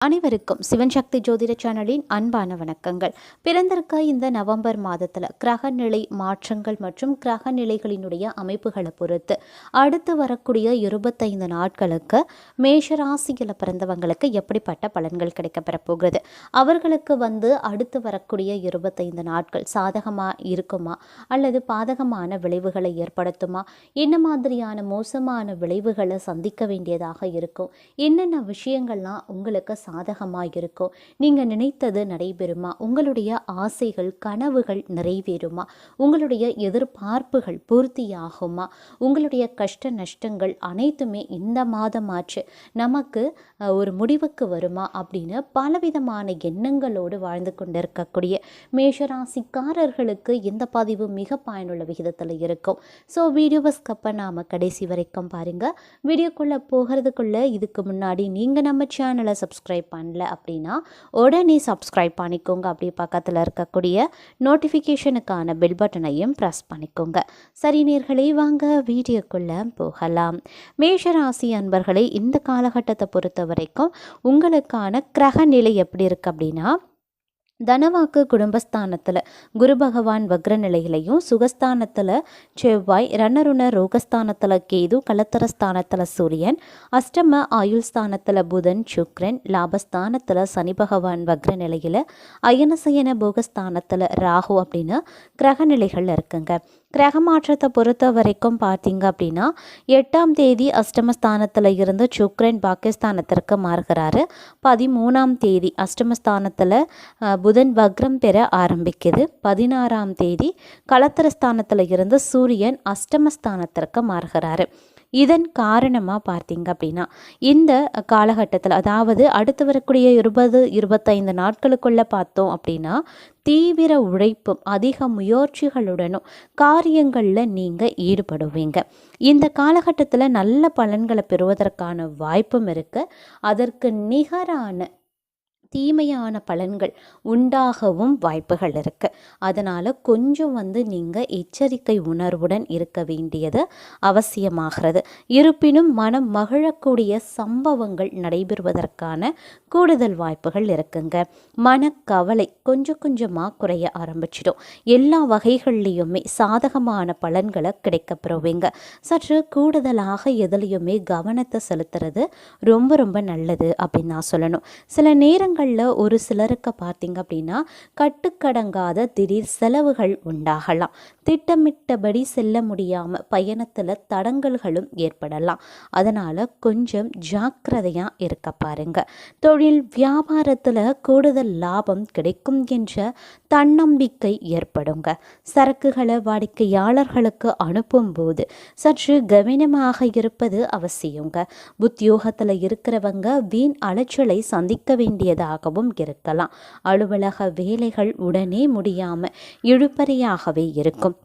அனைவருக்கும் சிவன் சக்தி ஜோதிட சேனலின் அன்பான வணக்கங்கள். பிறந்திருக்க இந்த நவம்பர் மாதத்தில் கிரக நிலை மாற்றங்கள் மற்றும் கிரக நிலைகளினுடைய அமைப்புகளை பொறுத்து அடுத்து வரக்கூடிய இருபத்தைந்து நாட்களுக்கு மேஷராசியில் பிறந்தவங்களுக்கு எப்படிப்பட்ட பலன்கள் கிடைக்கப்பெற போகிறது அவர்களுக்கு வந்து அடுத்து வரக்கூடிய இருபத்தைந்து நாட்கள் சாதகமாக இருக்குமா? அல்லது பாதகமான விளைவுகளை ஏற்படுத்துமா? என்ன மாதிரியான மோசமான விளைவுகளை சந்திக்க வேண்டியதாக இருக்கும்? என்னென்ன விஷயங்கள்லாம் உங்களுக்கு சாதகமாக இருக்கும் நீங்கள் நினைத்தது நடைபெறுமா? உங்களுடைய ஆசைகள் கனவுகள் நிறைவேறுமா? உங்களுடைய எதிர்பார்ப்புகள் பூர்த்தியாகுமா? உங்களுடைய கஷ்ட நஷ்டங்கள் அனைத்துமே இந்த மாதமாச்சு நமக்கு ஒரு முடிவுக்கு வருமா? அப்படின்னு பலவிதமான எண்ணங்களோடு வாழ்ந்து கொண்டிருக்கக்கூடிய மேஷராசிக்காரர்களுக்கு இந்த பதிவு மிக பயனுள்ள விகிதத்தில் இருக்கும். ஸோ வீடியோவை நாம் கடைசி வரைக்கும் பாருங்கள் வீடியோக்குள்ளே போகிறதுக்குள்ளே இதுக்கு முன்னாடி நீங்கள் நம்ம சேனலை சப்ஸ்கிரைப் பண்ணல அப்படின்னா உடனே சப்ஸ்கிரைப் பண்ணிக்கோங்க. அப்படியே பக்கத்தில் இருக்கக்கூடிய நோட்டிஃபிகேஷனுக்கான பெல் பட்டனையும் ப்ரெஸ் பண்ணிக்கோங்க. சரி நேர்களே வாங்க வீடியோக்குள்ளே போகலாம். மேஷராசி அன்பர்களை இந்த காலகட்டத்தை பொறுத்த வரைக்கும் உங்களுக்கான கிரக நிலை எப்படி இருக்குது அப்படின்னா தனவாக்கு குடும்பஸ்தானத்தில் குரு பகவான் வக்ர நிலையிலையும் சுகஸ்தானத்தில் செவ்வாய் ரணருண ரோகஸ்தானத்தில் கேது கலத்தரஸ்தானத்தில் சூரியன் அஷ்டம ஆயுள் ஸ்தானத்தில் புதன் சுக்ரன் லாபஸ்தானத்தில் சனி பகவான் வக்ர நிலையில் அயனசயன போகஸ்தானத்தில் ராகு அப்படின்னு கிரக நிலைகள் இருக்குங்க. கிரக மாற்றத்தை பொறுத்த வரைக்கும் பார்த்தீங்க அப்படின்னா எட்டாம் தேதி அஷ்டமஸ்தானத்தில் இருந்து சுக்ரன் பாகிஸ்தானத்திற்கு மாறுகிறாரு. பதிமூணாம் தேதி அஷ்டமஸ்தானத்தில் புதன் வக்ரம் பெற ஆரம்பிக்குது. பதினாறாம் தேதி களத்திரஸ்தானத்தில் இருந்து சூரியன் அஷ்டமஸ்தானத்திற்கு மாறுகிறாரு. இதன் காரணமாக பார்த்தீங்க அப்படின்னா இந்த காலகட்டத்தில் அதாவது அடுத்து வரக்கூடிய இருபது இருபத்தைந்து நாட்களுக்குள்ளே பார்த்தோம் அப்படின்னா தீவிர உழைப்பும் அதிக முயற்சிகளுடனும் காரியங்களில் நீங்கள் ஈடுபடுவீங்க. இந்த காலகட்டத்தில் நல்ல பலன்களை பெறுவதற்கான வாய்ப்பும் இருக்குது அதற்கு நிகரான தீமையான பலன்கள் உண்டாகவும் வாய்ப்புகள் இருக்குது அதனால் கொஞ்சம் வந்து நீங்கள் எச்சரிக்கை உணர்வுடன் இருக்க வேண்டியது அவசியமாகிறது. இருப்பினும் மனம் மகிழக்கூடிய சம்பவங்கள் நடைபெறுவதற்கான கூடுதல் வாய்ப்புகள் இருக்குங்க. மனக்கவலை கொஞ்சம் கொஞ்சமாக குறைய ஆரம்பிச்சிடும். எல்லா வகைகள்லேயுமே சாதகமான பலன்களை கிடைக்கப்பெறுவீங்க. சற்று கூடுதலாக எதுலேயுமே கவனத்தை செலுத்துறது ரொம்ப ரொம்ப நல்லது அப்படின்னு நான் சொல்லணும். சில நேரங்களில் ஒரு சிலருக்கு பார்த்தீங்க அப்படின்னா கட்டுக்கடங்காத திடீர் செலவுகள் உண்டாகலாம். திட்டமிட்டபடி செல்ல முடியாமல் பயணத்தில் தடங்கல்களும் ஏற்படலாம். அதனால் கொஞ்சம் ஜாக்கிரதையாக இருக்க பாருங்க. தொழில் வியாபாரத்தில் கூடுதல் லாபம் கிடைக்கும் என்ற தன்னம்பிக்கை ஏற்படுங்க. சரக்குகளை வாடிக்கையாளர்களுக்கு அனுப்பும்போது சற்று கவனமாக இருப்பது அவசியங்க. உத்தியோகத்தில் இருக்கிறவங்க வீண் அலைச்சலை சந்திக்க வேண்டியதாகவும் இருக்கலாம். அலுவலக வேலைகள் உடனே முடியாமல் இழுபறியாகவே இருக்கும்.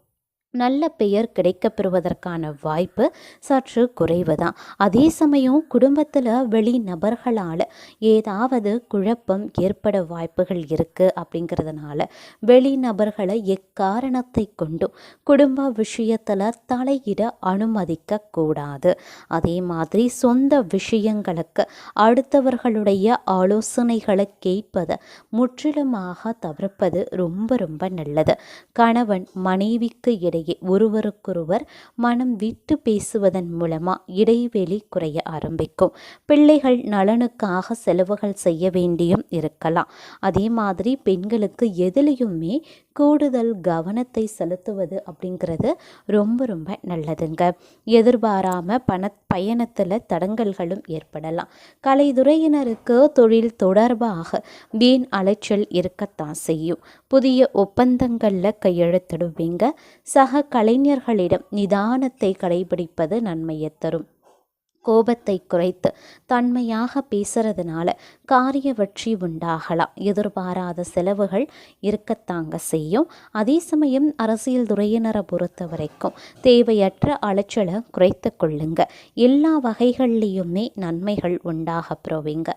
நல்ல பெயர் கிடைக்கப்பெறுவதற்கான வாய்ப்பு சற்று குறைவு தான் அதே சமயம் குடும்பத்தில் வெளி நபர்களால் ஏதாவது குழப்பம் ஏற்பட வாய்ப்புகள் இருக்குது அப்படிங்கிறதுனால வெளி நபர்களை எக்காரணத்தை கொண்டும் குடும்ப விஷயத்தில் தலையிட அனுமதிக்க கூடாது. அதே மாதிரி சொந்த விஷயங்களுக்கு அடுத்தவர்களுடைய ஆலோசனைகளை கேட்பதை முற்றிலுமாக தவிர்ப்பது ரொம்ப ரொம்ப நல்லது. கணவன் மனைவிக்கு இடையே ஒருவருக்கொருவர் மனம் விட்டு பேசுவதன் மூலமாக இடைவெளி குறைய ஆரம்பிக்கும். பிள்ளைகள் நலனுக்காக செலவுகள் செய்ய வேண்டியும் இருக்கலாம். அதே மாதிரி பெண்களுக்கு எதிலையுமே கூடுதல் கவனத்தை செலுத்துவது அப்படிங்கிறது ரொம்ப ரொம்ப நல்லதுங்க. எதிர்பாராம பண பயணத்தில் தடங்கல்களும் ஏற்படலாம். கலைத்துறையினருக்கு தொழில் தொடர்பாக வீண் அலைச்சல் இருக்கத்தான் செய்யும். புதிய ஒப்பந்தங்களில் கையெழுத்திடுவீங்க. சக கலைஞர்களிடம் நிதானத்தை கடைபிடிப்பது நன்மையை தரும். கோபத்தை குறைத்து தன்மையாக பேசுறதுனால காரிய வெற்றி உண்டாகலாம். எதிர்பாராத செலவுகள் இருக்கத்தாங்க செய்யும். அதே சமயம் அரசியல் துறையினரை பொறுத்த வரைக்கும் தேவையற்ற அலைச்சலை குறைத்து கொள்ளுங்க. எல்லா வகைகள்லேயுமே நன்மைகள் உண்டாக பெறுவீங்க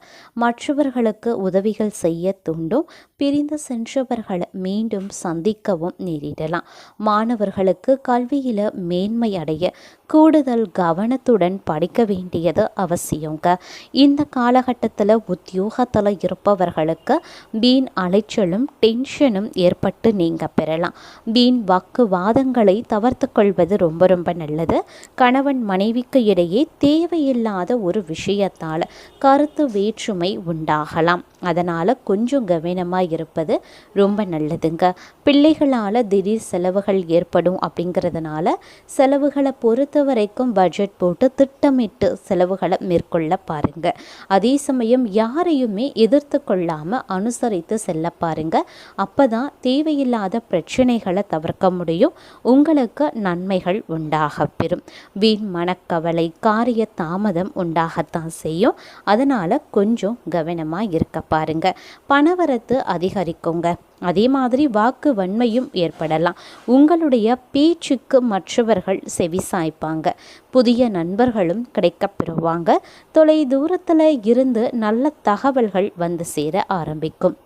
மற்றவர்களுக்கு உதவிகள் செய்ய தூண்டும். பிரிந்து சென்றவர்களை மீண்டும் சந்திக்கவும் நேரிடலாம். மாணவர்களுக்கு கல்வியில் மேன்மை அடைய கூடுதல் கவனத்துடன் படிக்க வேண்டியது அவசியங்க. இந்த காலகட்டத்தில் உத்தியோகத்தில் இருப்பவர்களுக்கு வீண் அலைச்சலும் டென்ஷனும் ஏற்பட்டு நீங்கள் பெறலாம். வீண் வாக்குவாதங்களை தவிர்த்து கொள்வது ரொம்ப ரொம்ப நல்லது. கணவன் மனைவிக்கு இடையே தேவையில்லாத ஒரு விஷயத்தால் கருத்து வேற்றுமை உண்டாகலாம். அதனால் கொஞ்சம் கவனமாக இருப்பது ரொம்ப நல்லதுங்க. பிள்ளைகளால் திடீர் செலவுகள் ஏற்படும் அப்படிங்கிறதுனால செலவுகளை பொறுத்த வரைக்கும் பட்ஜெட் போட்டு திட்டமிட்டு செலவுகளை மேற்கொள்ள பாருங்க. அதே சமயம் யாரையுமே எதிர்த்து கொள்ளாமல் அனுசரித்து செல்ல பாருங்க. அப்போ தான் தேவையில்லாத பிரச்சனைகளை தவிர்க்க முடியும். உங்களுக்கு நன்மைகள் உண்டாக பெறும். வீண் மனக்கவலை காரிய தாமதம் உண்டாகத்தான் செய்யும். அதனால் கொஞ்சம் கவனமாக இருக்க பாருங்க. பணவரத்து அதிகரிக்குங்க. அதே மாதிரி வாக்கு வன்மையும் ஏற்படலாம். உங்களுடைய பேச்சுக்கு மற்றவர்கள் செவி சாய்ப்பாங்க. புதிய நண்பர்களும் கிடைக்கப்பெறுவாங்க. தொலை தூரத்தில் இருந்து நல்ல தகவல்கள் வந்து சேர ஆரம்பிக்கும்.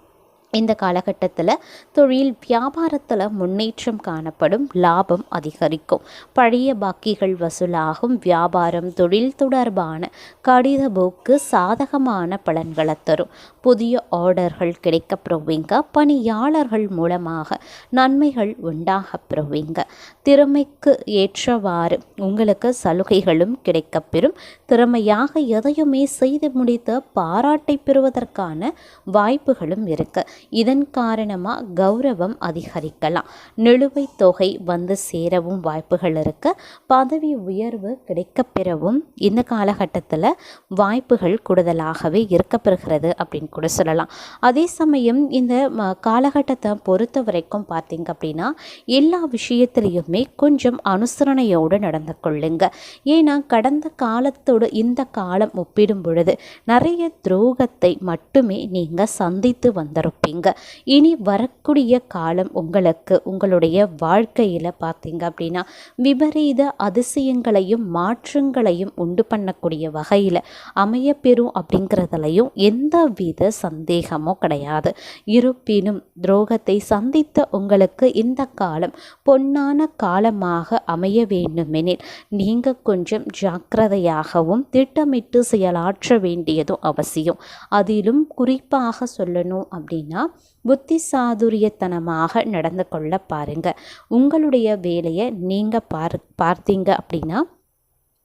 இந்த காலகட்டத்தில் தொழில் வியாபாரத்தில் முன்னேற்றம் காணப்படும் லாபம் அதிகரிக்கும். பழைய பாக்கிகள் வசூலாகும் வியாபாரம் தொழில் தொடர்பான கடித போக்கு சாதகமான பலன்களை தரும். புதிய ஆர்டர்கள் கிடைக்கப்பெறுவீங்க பணியாளர்கள் மூலமாக நன்மைகள் உண்டாக பெறுவீங்க திறமைக்கு ஏற்றவாறு உங்களுக்கு சலுகைகளும் கிடைக்கப்பெறும். திறமையாக எதையுமே செய்து முடித்த பாராட்டை பெறுவதற்கான வாய்ப்புகளும் இருக்குது இதன் காரணமாக கௌரவம் அதிகரிக்கலாம். நிலுவைத் தொகை வந்து சேரவும் வாய்ப்புகள் இருக்குது பதவி உயர்வு கிடைக்கப்பெறவும் இந்த காலகட்டத்தில் வாய்ப்புகள் கூடுதலாகவே இருக்கப்பெறுகிறது அப்படின்னு கூட சொல்லலாம். அதே சமயம் இந்த காலகட்டத்தை பொறுத்த வரைக்கும் பார்த்தீங்க அப்படின்னா எல்லா விஷயத்திலையுமே கொஞ்சம் அனுசரணையோடு நடந்து கொள்ளுங்க. ஏன்னா கடந்த காலத்தோடு இந்த காலம் ஒப்பிடும் பொழுது நிறைய துரோகத்தை மட்டுமே நீங்கள் சந்தித்து வந்திருப்பீங்க. பார்த்தீங்க இனி வரக்கூடிய காலம் உங்களுக்கு உங்களுடைய வாழ்க்கையில் பார்த்தீங்க அப்படின்னா விபரீத அதிசயங்களையும் மாற்றங்களையும் உண்டு பண்ணக்கூடிய வகையில் அமையப்பெறும் அப்படிங்கிறதுலையும் எந்த வித சந்தேகமும் கிடையாது. இருப்பினும் துரோகத்தை சந்தித்த உங்களுக்கு இந்த காலம் பொன்னான காலமாக அமைய வேண்டுமெனில் நீங்கள் கொஞ்சம் ஜாக்கிரதையாகவும் திட்டமிட்டு செயலாற்ற வேண்டியதும் அவசியம். அதிலும் குறிப்பாக சொல்லணும் அப்படின்னா புத்தி சாதுரியத்தனமாக நடந்து கொள்ள பாருங்க. உங்களுடைய வேலையை நீங்கள் பார் பார்த்தீங்க அப்படின்னா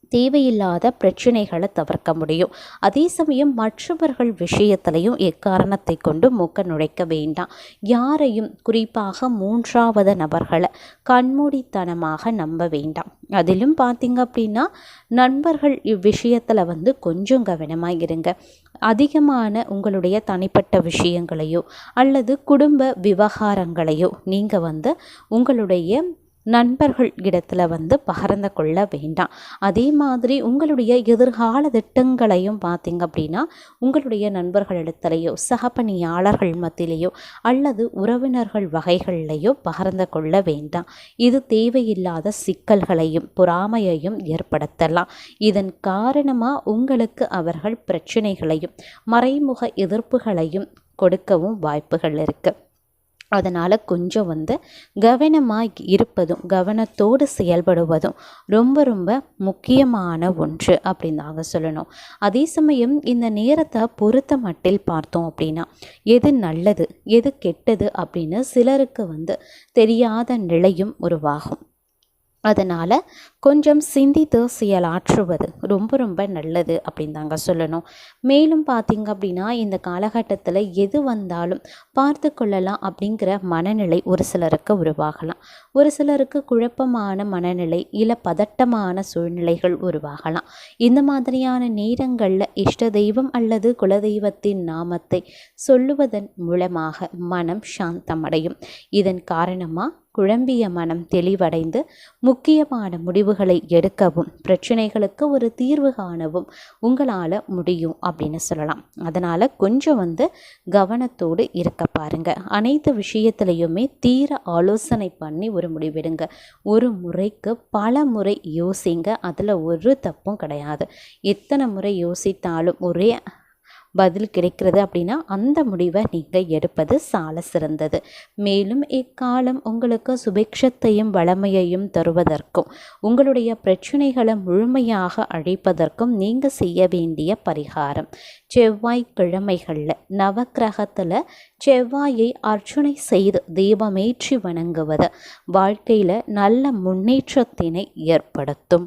தேவையில்லாத பிரச்சனைகளை தவிர்க்க முடியும். அதே சமயம் மற்றவர்கள் விஷயத்திலையும் எக்காரணத்தை கொண்டு மூக்க நுழைக்க வேண்டாம். யாரையும் குறிப்பாக மூன்றாவது நபர்களை கண்மூடித்தனமாக நம்ப வேண்டாம். அதிலும் பார்த்தீங்க அப்படின்னா நண்பர்கள் இவ்விஷயத்தில் வந்து கொஞ்சம் கவனமாக இருங்க. அதிகமான உங்களுடைய தனிப்பட்ட விஷயங்களையோ அல்லது குடும்ப விவகாரங்களையோ நீங்கள் வந்து உங்களுடைய நண்பர்கள் இடத்துல வந்து பகிர்ந்து கொள்ள வேண்டாம். அதே மாதிரி உங்களுடைய எதிர்கால திட்டங்களையும் பார்த்திங்க அப்படின்னா உங்களுடைய நண்பர்கள் இடத்துலையோ சகப்பணியாளர்கள் மத்தியிலேயோ அல்லது உறவினர்கள் வகைகள்லையோ பகிர்ந்து கொள்ள வேண்டாம். இது தேவையில்லாத சிக்கல்களையும் பொறாமையையும் ஏற்படுத்தலாம். இதன் காரணமாக உங்களுக்கு அவர்கள் பிரச்சனைகளையும் மறைமுக எதிர்ப்புகளையும் கொடுக்கவும் வாய்ப்புகள் இருக்குது அதனால் கொஞ்சம் வந்து கவனமாக இருப்பதும் கவனத்தோடு செயல்படுவதும் ரொம்ப ரொம்ப முக்கியமான ஒன்று அப்படின்னு நாங்கள் சொல்லணும். அதே சமயம் இந்த நேரத்தை பொறுத்த மட்டில் பார்த்தோம் அப்படின்னா எது நல்லது எது கெட்டது அப்படின்னு சிலருக்கு வந்து தெரியாத நிலையும் உருவாகும். அதனால் கொஞ்சம் சிந்தித்து செயலாற்றுவது ரொம்ப ரொம்ப நல்லது அப்படின்னு தாங்க சொல்லணும். மேலும் பார்த்திங்க அப்படின்னா இந்த காலகட்டத்தில் எது வந்தாலும் பார்த்து கொள்ளலாம் அப்படிங்கிற மனநிலை ஒரு சிலருக்கு உருவாகலாம். ஒரு சிலருக்கு குழப்பமான மனநிலை இல்லை பதட்டமான சூழ்நிலைகள் உருவாகலாம். இந்த மாதிரியான நேரங்களில் இஷ்ட தெய்வம் அல்லது குலதெய்வத்தின் நாமத்தை சொல்லுவதன் மூலமாக மனம் சாந்தமடையும். இதன் காரணமாக குழம்பிய மனம் தெளிவடைந்து முக்கியமான முடிவு எடுக்கவும் பிரச்சனைகளுக்கு ஒரு தீர்வு காணவும் உங்களால் முடியும் அப்படின்னு சொல்லலாம். அதனால் கொஞ்சம் வந்து கவனத்தோடு இருக்க பாருங்க. அனைத்து விஷயத்துலையுமே தீர ஆலோசனை பண்ணி ஒரு முடிவெடுங்க. ஒரு முறைக்கு பல முறை யோசிங்க. அதில் ஒரு தப்பும் கிடையாது. எத்தனை முறை யோசித்தாலும் ஒரே பதில் கிடைக்கிறது அப்படின்னா அந்த முடிவை நீங்கள் எடுப்பது சால சிறந்தது. மேலும் இக்காலம் உங்களுக்கு சுபிக்ஷத்தையும் வளமையையும் தருவதற்கும் உங்களுடைய பிரச்சனைகளை முழுமையாக அழிப்பதற்கும் நீங்கள் செய்ய வேண்டிய பரிகாரம். செவ்வாய்க்கிழமைகளில் நவக்கிரகத்தில் செவ்வாயை அர்ச்சனை செய்து தீபமேற்றி வணங்குவது வாழ்க்கையில் நல்ல முன்னேற்றத்தினை ஏற்படுத்தும்.